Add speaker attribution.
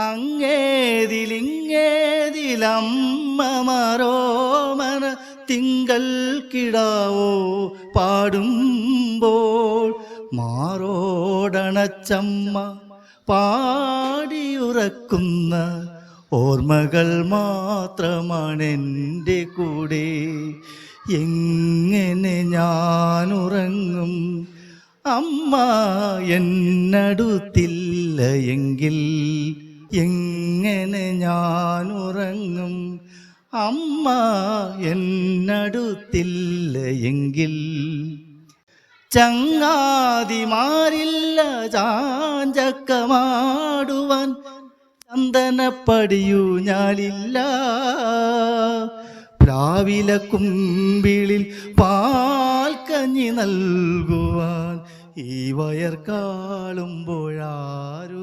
Speaker 1: അങ്ങേതിലിങ്ങേതിലമ്മമാരോമന തിങ്കൾ കിടാവോ പാടുമ്പോൾ മാറോടണച്ചമ്മ പാടിയുറക്കുന്ന ഓർമ്മകൾ മാത്രമാണെന്റെ കൂടെ. എങ്ങനെ ഞാനുറങ്ങും? അമ്മ എന്നടുത്തില്ല എങ്കിൽ എങ്ങനെ ഞാൻ ഉറങ്ങും അമ്മ എന്നടുത്തില്ല എങ്കിൽ. ചങ്ങാതിമാരില്ല ചാഞ്ചക്കമാടുവാൻ ചന്ദനപ്പടിയു ഞാനില്ല. പ്ലാവില കുമ്പിളിൽ പാൽക്കഞ്ഞി നൽകുവാൻ ഈ വയർ കാളുമ്പോഴാരുമില്ല